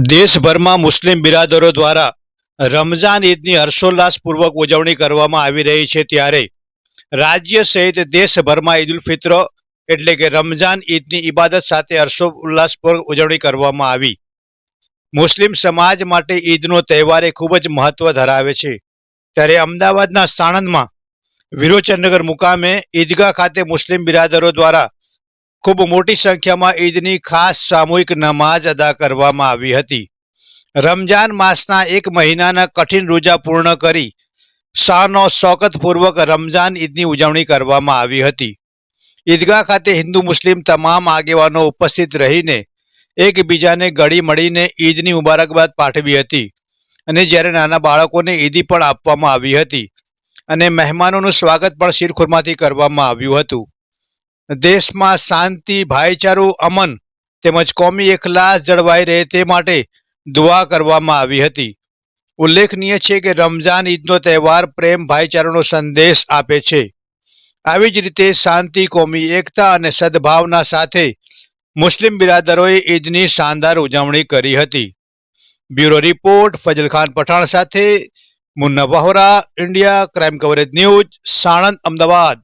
દેશભરમાં મુસ્લિમ બિરાદરો દ્વારા રમઝાન ઈદની હર્ષોલ્લાસપૂર્વક ઉજવણી કરવામાં આવી રહી છે ત્યારે રાજ્ય સહિત દેશભરમાં ઈદ ઉલ ફિત્ર એટલે કે રમઝાન ઈદની ઇબાદત સાથે હર્ષોલ્લાસપૂર્વક ઉજવણી કરવામાં આવી. મુસ્લિમ સમાજ માટે ઈદનો તહેવાર એ ખૂબ જ મહત્વ ધરાવે છે. ત્યારે અમદાવાદના સાણંદમાં વિરોચનગર મુકામે ઈદગાહ ખાતે મુસ્લિમ બિરાદરો દ્વારા ખૂબ મોટી સંખ્યામાં ઈદની ખાસ સામૂહિક નમાઝ અદા કરવામાં આવી હતી. રમજાન માસના એક મહિનાના કઠિન રોજા પૂર્ણ કરી શાહનો શોકતપૂર્વક રમજાન ઈદની ઉજવણી કરવામાં આવી હતી. ઈદગાહ ખાતે હિન્દુ મુસ્લિમ તમામ આગેવાનો ઉપસ્થિત રહીને એકબીજાને ગળી મળીને ઈદની મુબારકબાદ પાઠવી હતી અને જ્યારે નાના બાળકોને ઈદી પણ આપવામાં આવી હતી અને મહેમાનોનું સ્વાગત પણ શિરખુરમાંથી કરવામાં આવ્યું હતું. દેશમાં શાંતિ, ભાઈચારો, અમન તેમજ કોમી એકલાસ જળવાઈ રહે તે માટે દુઆ કરવામાં આવી હતી. ઉલ્લેખનીય છે કે રમઝાન ઈદનો તહેવાર પ્રેમ, ભાઈચારાનો સંદેશ આપે છે. આવી જ રીતે શાંતિ, કોમી એકતા અને સદભાવના સાથે મુસ્લિમ બિરાદરોએ ઈદની શાનદાર ઉજવણી કરી હતી. બ્યુરો રિપોર્ટ ફજલખાન પઠાણ સાથે, Munna Vohra India, crime coverage news, Sanand, Ahmedabad.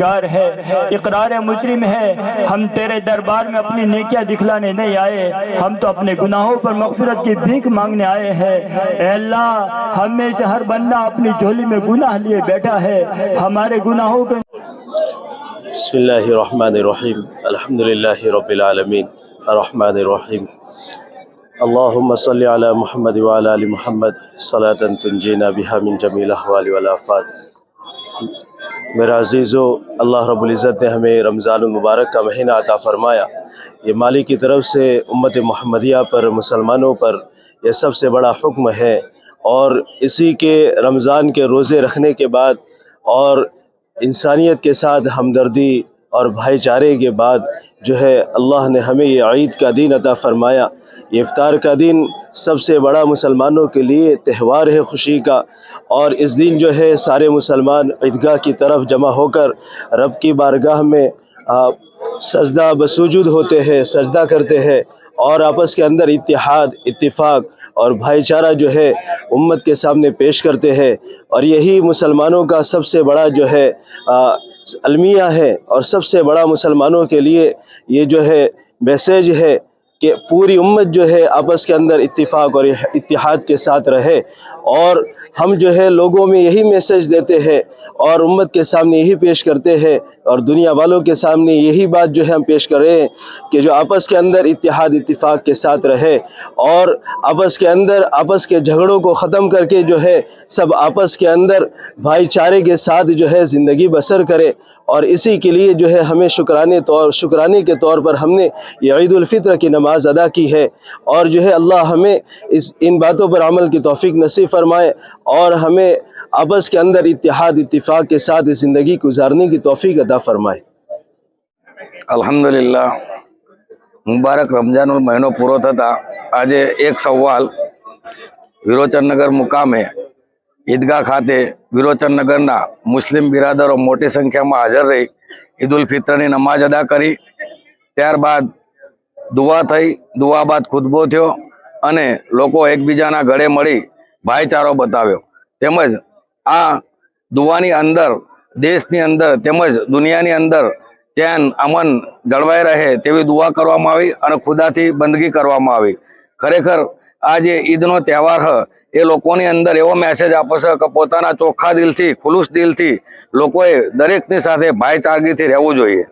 گار ہے اقرار مجرم ہے ہم تیرے دربار میں اپنی نیکیاں دکھلانے نہیں آئے ہم تو اپنے گناہوں پر مغفرت کی بھیک مانگنے آئے ہیں اے اللہ ہم میں سے ہر بندہ اپنی جھولی میں گناہ لیے بیٹھا ہے ہمارے گناہوں کے بسم اللہ الرحمن الرحیم الحمدللہ رب العالمین الرحمن الرحیم اللہم صلی علی محمد وعلی علی محمد صلاة تنجینا بها من جمیل احوال والآفات میرا عزیزو اللہ رب العزت نے ہمیں رمضان المبارک کا مہینہ عطا فرمایا یہ مالی کی طرف سے امت محمدیہ پر مسلمانوں پر یہ سب سے بڑا حکم ہے اور اسی کے رمضان کے روزے رکھنے کے بعد اور انسانیت کے ساتھ ہمدردی اور بھائی چارے کے بعد جو ہے اللہ نے ہمیں یہ عید کا دن عطا فرمایا۔ یہ افطار کا دن سب سے بڑا مسلمانوں کے لیے تہوار ہے خوشی کا۔ اور اس دن جو ہے سارے مسلمان عیدگاہ کی طرف جمع ہو کر رب کی بارگاہ میں سجدہ بسوجود ہوتے ہیں، سجدہ کرتے ہیں۔ اور آپس کے اندر اتحاد، اتفاق اور بھائی چارہ جو ہے، امت کے سامنے پیش کرتے ہیں۔ اور یہی مسلمانوں کا سب سے بڑا جو ہے المیہ ہے۔ اور سب سے بڑا مسلمانوں کے لیے یہ جو ہے، میسیج ہے کہ پوری امت جو ہے آپس کے اندر اتفاق اور اتحاد کے ساتھ رہے اور ہم جو ہے لوگوں میں یہی میسج دیتے ہیں اور امت کے سامنے یہی پیش کرتے ہیں اور دنیا والوں کے سامنے یہی بات جو ہے ہم پیش کر رہے ہیں کہ جو آپس کے اندر اتحاد، اتفاق کے ساتھ رہے اور آپس کے اندر، آپس کے جھگڑوں کو ختم کر کے جو ہے سب آپس کے اندر بھائی چارے کے ساتھ جو ہے زندگی بسر کرے اور اسی کے لیے جو ہے ہمیں شکرانے طور شکرانے کے طور پر ہم نے یہ عید الفطر کی نماز ادا کی ہے۔ اور جو ہے اللہ ہمیں اس ان باتوں پر عمل کی توفیق نصیب فرمائے اور ہمیں آپس کے اندر اتحاد، اتفاق کے ساتھ زندگی گزارنے کی توفیق ادا فرمائے۔ الحمدللہ المہینوں پورا تھا۔ آج ایک سوال ویروچن نگر مقام ہے۔ ઈદગાહ ખાતે વિરોચનનગરના મુસ્લિમ બિરાદરો મોટી સંખ્યામાં હાજર રહી ઈદ ઉલ ફિત્રની નમાઝ અદા કરી. ત્યારબાદ દુઆ થઈ, દુઆ બાદ ખુદબો થયો અને લોકો એકબીજાના ગળે મળી ભાઈચારો બતાવ્યો. તેમજ આ દુવાની અંદર, દેશની અંદર તેમજ દુનિયાની અંદર ચેન, અમન જળવાઈ રહે તેવી દુઆ કરવામાં આવી અને ખુદાથી બંદગી કરવામાં આવી. ખરેખર આ જે ઈદનો તહેવાર હ એ લોકોની અંદર એવો મેસેજ આપો છે કે પોતાના ચોખ્ખા દિલથી ખુલુસ દિલથી લોકોએ દરેકની સાથે ભાઈચારગીથી રહેવું જોઈએ.